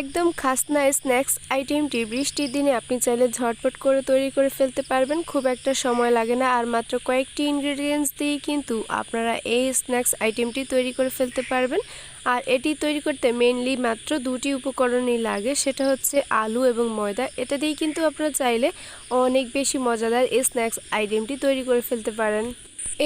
একদম খাসনা স্ন্যাক্স আইটেমটি বৃষ্টির দিনে আপনি চাইলে ঝটপট করে তৈরি করে ফেলতে পারবেন। খুব একটা সময় লাগে না আর মাত্র কয়েকটি ইনগ্রেডিয়েন্টস দিয়েই কিন্তু আপনারা এই স্ন্যাক্স আইটেমটি তৈরি করে ফেলতে পারবেন। আর এটি তৈরি করতে মেনলি মাত্র দুটি উপকরণই লাগে, সেটা হচ্ছে আলু এবং ময়দা। এটা দিয়েই কিন্তু আপনারা চাইলে অনেক বেশি মজাদার এই স্ন্যাক্স আইটেমটি তৈরি করে ফেলতে পারেন।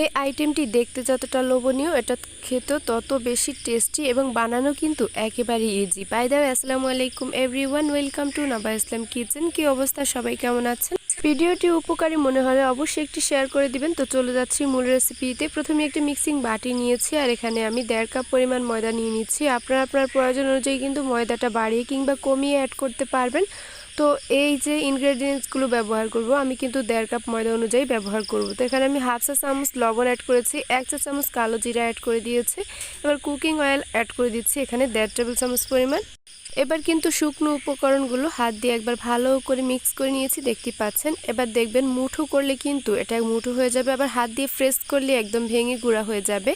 এই আইটেমটি দেখতে যতটা লোভনীয়, এটা খেতে তত বেশি টেস্টি এবং বানানো কিন্তু একেবারে ইজি বাই দাও আসসালামু আলাইকুম everyone welcome to Naba Islam kitchen কি অবস্থা? সবাই কেমন আছেন? ভিডিওটি উপকারী মনে হলে অবশ্যই একটি শেয়ার করে দিবেন। তো চলে যাচ্ছি মূল রেসিপিতে প্রথমে একটি মিক্সিং বাটি নিয়েছি আর এখানে আমি দেড় কাপ পরিমাণ ময়দা নিয়ে নিচ্ছি। আপনার আপনার প্রয়োজন অনুযায়ী কিন্তু ময়দাটা বাড়িয়ে কিংবা কমিয়ে অ্যাড করতে পারবেন। তো এই যে ইনগ্রেডিয়েন্টসগুলো ব্যবহার করব, আমি কিন্তু দেড় কাপ ময়দা অনুযায়ী ব্যবহার করব। তো এখানে আমি হাফ চা চামচ লবণ অ্যাড করেছি, এক চা চামচ কালো জিরা অ্যাড করে দিয়েছি, এবার কুকিং অয়েল অ্যাড করে দিচ্ছি এখানে দেড় টেবিল চামচ পরিমাণ। এবার কিন্তু শুকনো উপকরণগুলো হাত দিয়ে একবার ভালো করে মিক্স করে নিয়েছি, দেখতে পাচ্ছেন। এবার দেখবেন মুঠো করলে কিন্তু এটা মুঠো হয়ে যাবে, আবার হাত দিয়ে ফ্রেশ করলে একদম ভেঙে গুঁড়া হয়ে যাবে।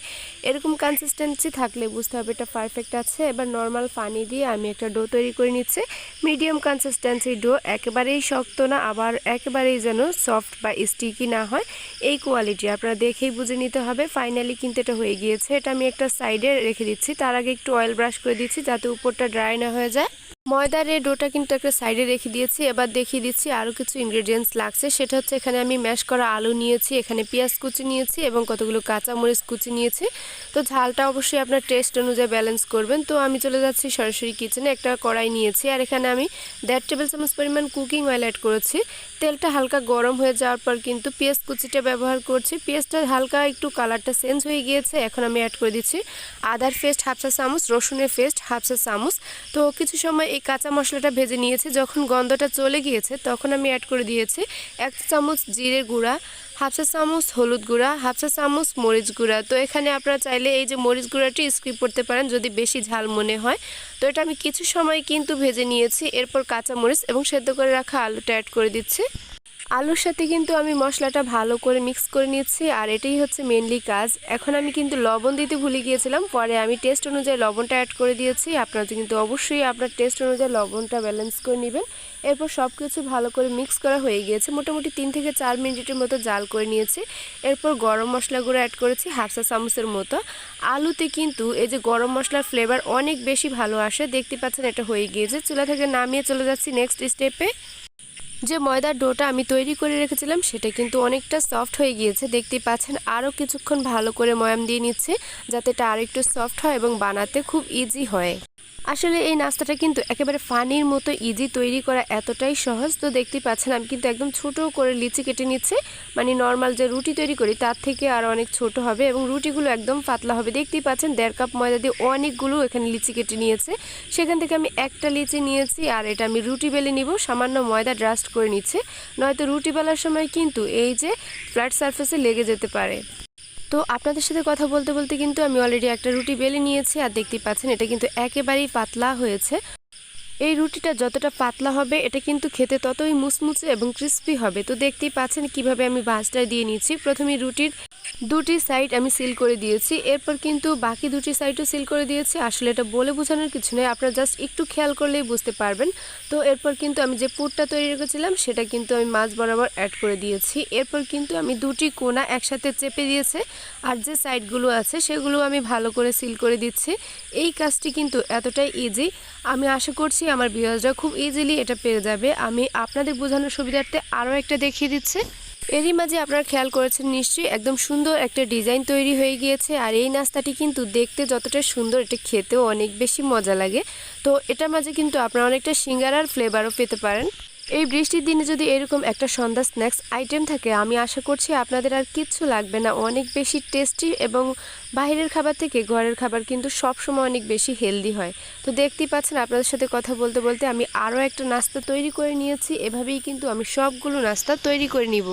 এরকম কনসিস্টেন্সি থাকলে বুঝতে হবে এটা পারফেক্ট আছে। এবার নর্মাল পানি দিয়ে আমি একটা ডো তৈরি করে নিচ্ছি। মিডিয়াম কনসিস্টেন্সি ডো একেবারেই শক্ত না, আবার একেবারেই যেন সফট বা স্টিকি না হয়। এই কোয়ালিটি আপনারা দেখেই বুঝে নিতে হবে। ফাইনালি কিন্তু এটা হয়ে গিয়েছে। এটা আমি একটা সাইডে রেখে দিচ্ছি। তার আগে একটু অয়েল ব্রাশ করে দিচ্ছি যাতে উপরটা ড্রাই না হয়ে যায়। ময়দার এই ডোটা কিন্তু একটা সাইডে রেখে দিয়েছি। এবার দেখিয়ে দিচ্ছি আরও কিছু ইনগ্রেডিয়েন্টস লাগছে। সেটা হচ্ছে এখানে আমি ম্যাশ করা আলু নিয়েছি, এখানে পেঁয়াজ কুচি নিয়েছি এবং কতগুলো কাঁচামরিচ কুচি নিয়েছি। তো ঝালটা অবশ্যই আপনার টেস্ট অনুযায়ী ব্যালেন্স করবেন। তো আমি চলে যাচ্ছি সরাসরি কিচেনে একটা কড়াই নিয়েছি আর এখানে আমি দেড় টেবিল চামচ পরিমাণ কুকিং অয়েল অ্যাড করেছি। তেলটা হালকা গরম হয়ে যাওয়ার পর কিন্তু পেঁয়াজ কুচিটা ব্যবহার করছি। পেঁয়াজটা হালকা একটু কালারটা চেঞ্জ হয়ে গিয়েছে। এখন আমি অ্যাড করে দিচ্ছি আদার পেস্ট হাফসা চামচ, রসুনের পেস্ট হাফসা চামচ। তো কিছু সময় এই কাঁচা মশলাটা ভেজে নিয়েছি। যখন গন্ধটা চলে গিয়েছে, তখন আমি অ্যাড করে দিয়েছি এক চামচ জিরের গুঁড়া হাফসা চামচ হলুদ গুঁড়া হাফসা চামচ মরিচ গুঁড়া। তো এখানে আপনারা চাইলে এই যে মরিচ গুঁড়াটি স্কিপ করতে পারেন যদি বেশি ঝাল মনে হয়। তো এটা আমি কিছু সময় কিন্তু ভেজে নিয়েছি, এরপর কাঁচা মরিচ এবং সেদ্ধ করে রাখা আলুটা অ্যাড করে দিচ্ছি। আলুর সাথে কিন্তু আমি মশলাটা ভালো করে মিক্স করে নিচ্ছি আর এটাই হচ্ছে মেনলি কাজ। এখন আমি কিন্তু লবণ দিতে ভুলে গিয়েছিলাম, পরে আমি টেস্ট অনুযায়ী লবণটা অ্যাড করে দিয়েছি। আপনারা কিন্তু অবশ্যই আপনার টেস্ট অনুযায়ী লবণটা ব্যালেন্স করে নেবেন। এরপর সব কিছু ভালো করে মিক্স করা হয়ে গিয়েছে। মোটামুটি তিন থেকে চার মিনিটের মতো জাল করে নিয়েছি। এরপর গরম মশলাগুলো অ্যাড করেছি হাফসা চামচের মতো। আলুতে কিন্তু এই যে গরম মশলার ফ্লেভার অনেক বেশি ভালো আসে। দেখতে পাচ্ছেন এটা হয়ে গিয়েছে। চুলা থেকে নামিয়ে চলে যাচ্ছি নেক্সট স্টেপে যে ময়দার ডোটা আমি তৈরি করে রেখেছিলাম, সেটা কিন্তু অনেকটা সফট হয়ে গিয়েছে। দেখতে পাচ্ছেন, আরও কিছুক্ষণ ভালো করে ময়াম দিয়ে নিচ্ছে, যাতে এটা আরেকটু সফট হয় এবং বানাতে খুব ইজি হয়। আসলে এই নাস্তাটা কিন্তু একেবারে ফানির মতো ইজি তৈরি করা এতটাই সহজ, তো দেখতেই পাচ্ছেন আমি কিন্তু একদম ছোট করে লিচি কেটে নিচ্ছে। মানে নর্মাল যে রুটি তৈরি করি, তার থেকে আর অনেক ছোট হবে এবং রুটিগুলো একদম পাতলা হবে। দেখতেই পাচ্ছেন দেড় কাপ ময়দা দিয়ে অনেকগুলো এখানে লিচি কেটে নিয়েছে। সেখান থেকে আমি একটা লিচি নিয়েছি আর এটা আমি রুটি বেলে নিব। সামান্য ময়দা ড্রাস্ট করে নিচ্ছে। নয়তো রুটি বেলার সময় কিন্তু এই যে ফ্ল্যাট সারফেসে লেগে যেতে পারে। তো আপনাদের সাথে কথা বলতে বলতে কিন্তু আমি অলরেডি একটা রুটি বেলে নিয়েছি আর দেখতেই পাচ্ছেন এটা কিন্তু একেবারেই পাতলা হয়েছে। এই রুটিটা যতটা পাতলা হবে, এটা কিন্তু খেতে ততই মুচমুচে এবং ক্রিস্পি হবে। তো দেখতেই পাচ্ছেন কীভাবে আমি বাঁচটা দিয়ে নিচ্ছি। প্রথমে রুটির দুটি সাইড আমি সিল করে দিয়েছি। এরপর কিন্তু বাকি দুটি সাইডও সিল করে দিয়েছি। আসলে এটা বলে বোঝানোর কিছু নেই। আপনারা জাস্ট একটু খেয়াল করলেই বুঝতে পারবেন। তো এরপর কিন্তু আমি যে পুরটা তৈরি রেখেছিলাম, সেটা কিন্তু আমি মাছ বরাবর অ্যাড করে দিয়েছি। এরপর কিন্তু আমি দুটি কোনা একসাথে চেপে দিয়েছে। আর যে সাইডগুলো আছে, সেগুলো আমি ভালো করে সিল করে দিচ্ছি। এই কাজটি কিন্তু এতটাই ইজি আমি আশা করছি আমার ভিউয়ার্সরা খুব ইজিলি এটা পেয়ে যাবে। আমি আপনাদের বোঝানোর সুবিধার্থে আরও একটা দেখিয়ে দিচ্ছি। এরই মাঝে আপনারা খেয়াল করেছেন নিশ্চয়ই, একদম সুন্দর একটা ডিজাইন তৈরি হয়ে গিয়েছে। আর এই নাস্তাটি কিন্তু দেখতে যতটা সুন্দর, এটা খেতেও অনেক বেশি মজা লাগে। তো এটার মাঝে কিন্তু আপনারা অনেকটা সিঙ্গারার ফ্লেভারও পেতে পারেন। এই বৃষ্টির দিনে যদি এরকম একটা সন্ধ্যা স্ন্যাক্স আইটেম থাকে, আমি আশা করছি আপনাদের আর কিচ্ছু লাগবে না। অনেক বেশি টেস্টি এবং বাইরের খাবার থেকে ঘরের খাবার কিন্তু সবসময় অনেক বেশি হেলদি হয়। তো দেখতেই পাচ্ছেন, আপনাদের সাথে কথা বলতে বলতে আমি আরও একটা নাস্তা তৈরি করে নিয়েছি। এভাবেই কিন্তু আমি সবগুলো নাস্তা তৈরি করে নিব।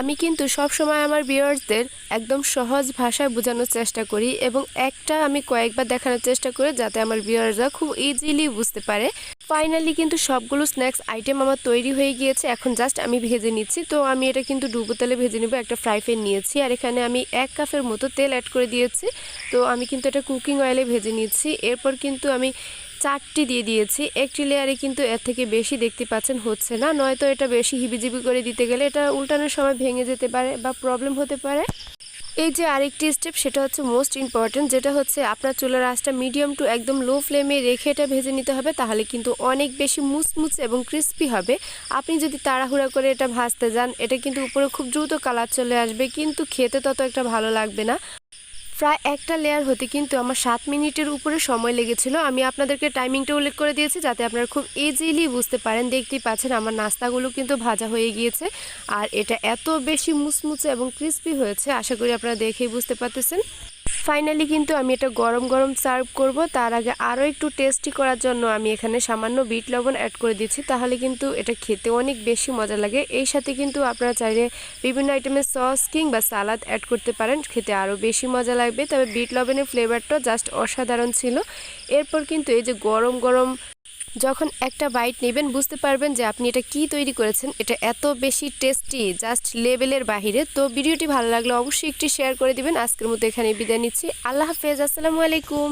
আমি কিন্তু সব সময় আমার ভিউয়ার্সদের একদম সহজ ভাষায় বোঝানোর চেষ্টা করি এবং একটা আমি কয়েকবার দেখানোর চেষ্টা করি যাতে আমার ভিউয়ার্সরা খুব ইজিলি বুঝতে পারে। ফাইনালি কিন্তু সবগুলো স্ন্যাক্স আইটেম আমার তৈরি হয়ে গিয়েছে। এখন জাস্ট আমি ভেজে নিচ্ছি। তো আমি এটা কিন্তু ডুবো তেলে ভেজে নেব, একটা ফ্রাই প্যান নিয়েছি। আর এখানে আমি এক কাপের মতো তেল অ্যাড করে দিয়েছি। তো আমি কিন্তু এটা কুকিং অয়েলে ভেজে নিচ্ছি। এরপর কিন্তু আমি চারটি দিয়ে দিয়েছি। একটি লেয়ারে কিন্তু এর থেকে বেশি দেখতে পাচ্ছেন হচ্ছে না। নয়তো এটা বেশি হিবিজিবি করে দিতে গেলে এটা উল্টানোর সময় ভেঙে যেতে পারে বা প্রবলেম হতে পারে। এই যে আরেকটি স্টেপ সেটা হচ্ছে মোস্ট ইম্পর্ট্যান্ট যেটা হচ্ছে আপনার চুলার আঁচটা মিডিয়াম টু একদম লো ফ্লেমে রেখে এটা ভেজে নিতে হবে, তাহলে কিন্তু অনেক বেশি মুচমুচে এবং ক্রিস্পি হবে। আপনি যদি তাড়াহুড়া করে এটা ভাজতে যান, এটা কিন্তু উপরে খুব দ্রুত কালার চলে আসবে, কিন্তু খেতে তত একটা ভালো লাগবে না। প্রায় একটা লেয়ার হতে কিন্তু আমার সাত মিনিটের উপরে সময় লেগেছিল। আমি আপনাদেরকে টাইমিংটা উল্লেখ করে দিয়েছি যাতে আপনারা খুব ইজিলি বুঝতে পারেন, দেখতেই পাচ্ছেন আমার নাস্তাগুলো কিন্তু ভাজা হয়ে গিয়েছে। আর এটা এত বেশি মুচমুচে এবং ক্রিস্পি হয়েছে, আশা করি আপনারা দেখেই বুঝতে পারতেছেন। ফাইনালি কিন্তু আমি এটা গরম গরম সার্ভ করব। তার আগে আরও একটু টেস্টি করার জন্য আমি এখানে সামান্য বিট লবণ অ্যাড করে দিচ্ছি। তাহলে কিন্তু এটা খেতে অনেক বেশি মজা লাগে। এই সাথে কিন্তু আপনারা চাইলে বিভিন্ন আইটেমের সস কিংবা সালাদ অ্যাড করতে পারেন। খেতে আরও বেশি মজা লাগবে। তবে বিট লবণের ফ্লেভারটা জাস্ট অসাধারণ ছিল। এরপর কিন্তু এই যে গরম গরম যখন একটা বাইট নেবেন, বুঝতে পারবেন যে আপনি এটা কি তৈরি করেছেন। এটা এত বেশি টেস্টি, জাস্ট লেভেলের বাহিরে। তো ভিডিওটি ভালো লাগলে অবশ্যই একটি শেয়ার করে দিবেন। আজকের মতো এখানে বিদায় নিচ্ছি। আল্লাহ হাফেজ। আসসালামু আলাইকুম।